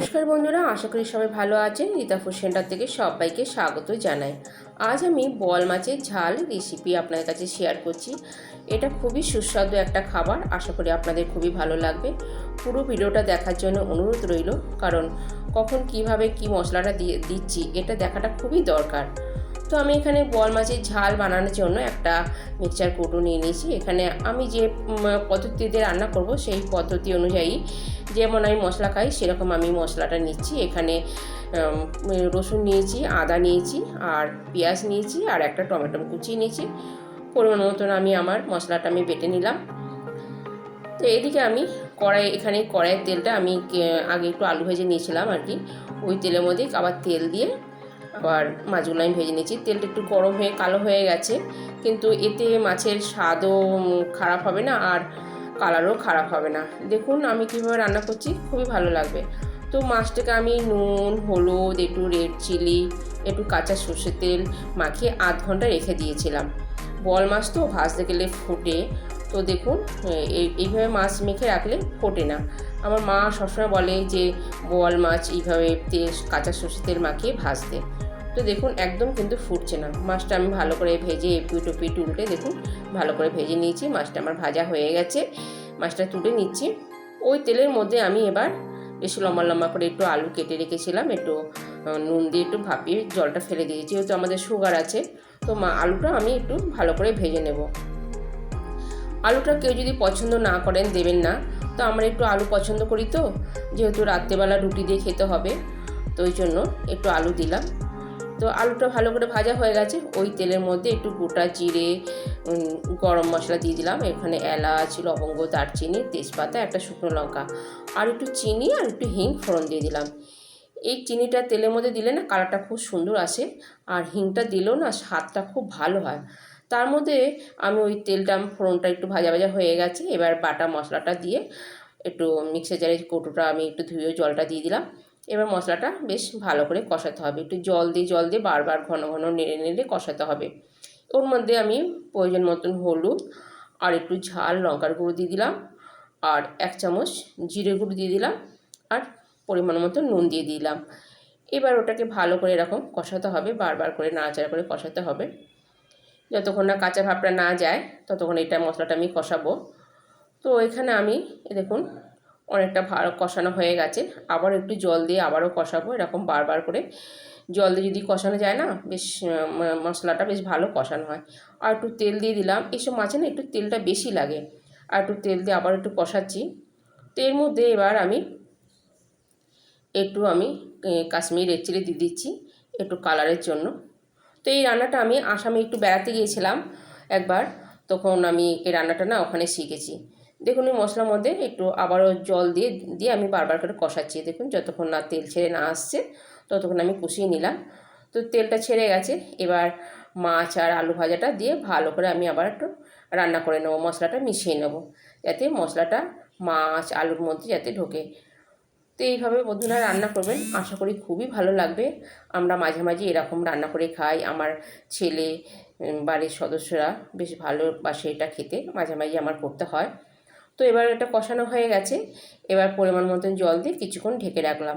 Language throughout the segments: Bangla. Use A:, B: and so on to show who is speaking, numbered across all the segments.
A: নমস্কার বন্ধুরা, আশা করি সবাই ভালো আছেন। রীতা ফুড সেন্টার থেকে সবাইকে স্বাগত জানাই। আজ আমি বল মাছের ঝাল রেসিপি আপনাদের কাছে শেয়ার করছি। এটা খুবই সুস্বাদু একটা খাবার, আশা করি আপনাদের খুবই ভালো লাগবে। পুরো ভিডিওটা দেখার জন্য অনুরোধ রইল, কারণ কখন কীভাবে কি মশলাটা দিয়ে দিচ্ছি, এটা দেখাটা খুবই দরকার। তো আমি এখানে বল মাছের ঝাল বানানোর জন্য একটা মিক্সচার কৌটো নিয়ে নিয়েছি। এখানে আমি যে পদ্ধতিতে রান্না করব সেই পদ্ধতি অনুযায়ী যেমন আমি মশলা খাই, সেরকম আমি মশলাটা নিচ্ছি। এখানে রসুন নিয়েছি, আদা নিয়েছি, আর পেঁয়াজ নিয়েছি, আর একটা টমেটো কুচি নিয়েছি। পরিমাণ মতন আমি আমার মশলাটা আমি বেটে নিলাম। তো এদিকে আমি কড়াই, এখানে কড়াইয়ের তেলটা আমি আগে একটু আলু ভেজে নিয়েছিলাম আর কি। ওই তেলের মধ্যে আবার তেল দিয়ে আবার মাছগুলো আমি ভেজে নিয়েছি। তেলটা একটু গরম হয়ে কালো হয়ে গেছে। কিন্তু এতে মাছের স্বাদও খারাপ হবে না আর কালারও খারাপ হবে না। দেখুন আমি কীভাবে রান্না করছি, খুবই ভালো লাগবে। তো মাছটাকে আমি নুন, হলুদ, একটু রেড চিলি একটু কাঁচা সর্ষের তেল মাখিয়ে আধ ঘণ্টা রেখে দিয়েছিলাম। বল মাছ তো ভাজতে গেলে ফোটে। তো দেখুন এই- এইভাবে মাছ মেখে রাখলে ফোটে না। আমার মা সবসময় বলে যে, বোয়াল মাছ এইভাবে তেল, কাঁচা সর্ষের তেল মাখিয়ে ভাজতে। তো দেখুন, একদম কিন্তু ফুটছে না। মাছটা আমি ভালো করে ভেজে এপিট ওপিট উল্টে দেখুন, ভালো করে ভেজে নিয়েছি। মাছটা আমার ভাজা হয়ে গেছে। মাছটা তুলে নিচ্ছি। ওই তেলের মধ্যে আমি এবার বেশি লম্বা লম্বা করে একটু আলু কেটে রেখেছিলাম। একটু নুন দিয়ে একটু ভাপিয়ে জলটা ফেলে দিয়েছি। যেহেতু আমাদের সুগার আছে, তো মা, আলুটা আমি একটু ভালো করে ভেজে নেব। আলুটা কেউ যদি পছন্দ না করেন দেবেন না। তো আমরা একটু আলু পছন্দ করি তো, যেহেতু রাত্রেবেলা রুটি দিয়ে খেতে হবে, তো ওই জন্য একটু আলু দিলাম। তো আলুটা ভালো করে ভাজা হয়ে গেছে, ওই তেলের মধ্যে একটু গোটা জিরে গরম মশলা দিয়ে দিলাম। এখানে এলাচ, লবঙ্গ, দারচিনি, তেজপাতা, একটা শুকনো লঙ্কা, আর একটু চিনি আর একটু হিং ফোড়ন দিয়ে দিলাম। এই চিনিটা তেলের মধ্যে দিলে না কালারটা খুব সুন্দর আসে, আর হিংটা দিলেও না স্বাদটা খুব ভালো হয়। তার মধ্যে আমি ওই তেলটা ফোড়নটা একটু ভাজা ভাজা হয়ে গেছে। এবার বাটা মশলাটা দিয়ে একটু মিক্সার কৌটোটা আমি একটু ধুয়ে জলটা দিয়ে দিলাম। এবার মশলাটা বেশ ভালো করে কষাতে হবে। একটু জল দিয়ে জল দিয়ে বারবার ঘন ঘন নেড়ে নেড়ে কষাতে হবে। ওর মধ্যে আমি প্রয়োজন মতন হলুদ আর একটু ঝাল লঙ্কার গুঁড়ো দিয়ে দিলাম আর এক চামচ জিরে গুঁড়ো দিয়ে দিলাম আর পরিমাণ মতো নুন দিয়ে দিলাম। এবার ওটাকে ভালো করে এরকম কষাতে হবে, বারবার করে নাড়াচাড়া করে কষাতে হবে। যতক্ষণ না কাঁচা ভাবটা না যায়, ততক্ষণ এটা মশলাটা আমি কষাবো। তো এখানে আমি দেখুন, অনেকটা ভালো কষানো হয়ে গেছে। আবার একটু জল দিয়ে আবারও কষাবো, এরকম বারবার করে। জল দিয়ে যদি কষানো যায় না, বেশ মশলাটা বেশ ভালো কষানো হয়। আর একটু তেল দিয়ে দিলাম এইসব মাছে না একটু তেলটা বেশি লাগে। আর একটু তেল দিয়ে আবার একটু কষাচ্ছি। তো এর মধ্যে এবার আমি একটু আমি কাশ্মীরি রেড চিলি দিয়ে দিচ্ছি, একটু কালারের জন্য। তো এই রান্নাটা আমি আসামে একটু বেড়াতে গিয়েছিলাম একবার। তখন আমি এই রান্নাটা না ওখানে শিখেছি। দেখুন এই মশলার মধ্যে একটু আবারও জল দিয়ে দিয়ে আমি বারবার করে কষাচ্ছি। দেখুন যতক্ষণ না তেল ছেড়ে না আসছে, ততক্ষণ আমি কষিয়ে নিলাম। তো তেলটা ছেড়ে গেছে। এবার মাছ আর আলু ভাজাটা দিয়ে ভালো করে আমি আবার একটু রান্না করে নেব, মশলাটা মিশিয়ে নেব। যাতে মশলাটা মাছ, আলুর মধ্যে যাতে ঢোকে। তো এইভাবে বন্ধুরা রান্না করবেন। আশা করি খুবই ভালো লাগবে। আমরা মাঝে মাঝে এরকম রান্না করে খাই। আমার ছেলে বাড়ির সদস্যরা বেশ ভালোবাসে এটা খেতে। মাঝে মাঝে আমার করতে হয়। তো এবার এটা কষানো হয়ে গেছে। এবার পরিমাণ মতন জল দিয়ে কিছুক্ষণ ঢেকে রাখলাম।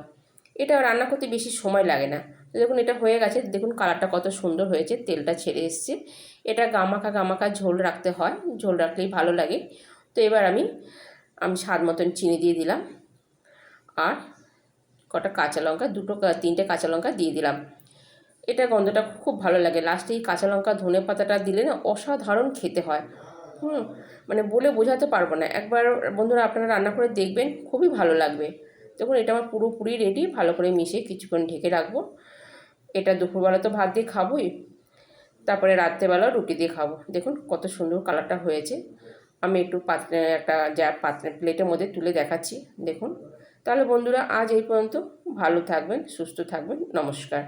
A: এটা রান্না করতে বেশি সময় লাগে না। তো দেখুন এটা হয়ে গেছে। দেখুন কালারটা কত সুন্দর হয়েছে। তেলটা ছেড়ে এসছে। এটা গামাকা গামাকা ঝোল রাখতে হয়। ঝোল রাখলেই ভালো লাগে। তো এবার আমি আমি স্বাদ মতন চিনি দিয়ে দিলাম। আর কটা কাঁচা লঙ্কা, দুটো তিনটে কাঁচা লঙ্কা দিয়ে দিলাম। এটা গন্ধটা খুব ভালো লাগে। লাস্টে এই কাঁচা লঙ্কা, ধনে পাতাটা দিলে না অসাধারণ খেতে হয়। হুম মানে বলে বোঝাতে পারব না। একবার বন্ধুরা আপনারা রান্না করে দেখবেন, খুবই ভালো লাগবে। দেখুন, এটা আমার পুরোপুরি রেডি ভালো করে মিশিয়ে কিছুক্ষণ ঢেকে রাখব। এটা দুপুরবেলা তো ভাত দিয়ে খাবোই। তারপরে রাত্রেবেলা রুটি দিয়ে খাব। দেখুন, কত সুন্দর কালারটা হয়েছে। আমি একটু পাত্রে একটা যা পাত্রে প্লেটের মধ্যে তুলে দেখাচ্ছি। দেখুন। তাহলে বন্ধুরা আজ এই পর্যন্ত ভালো থাকবেন সুস্থ থাকবেন নমস্কার।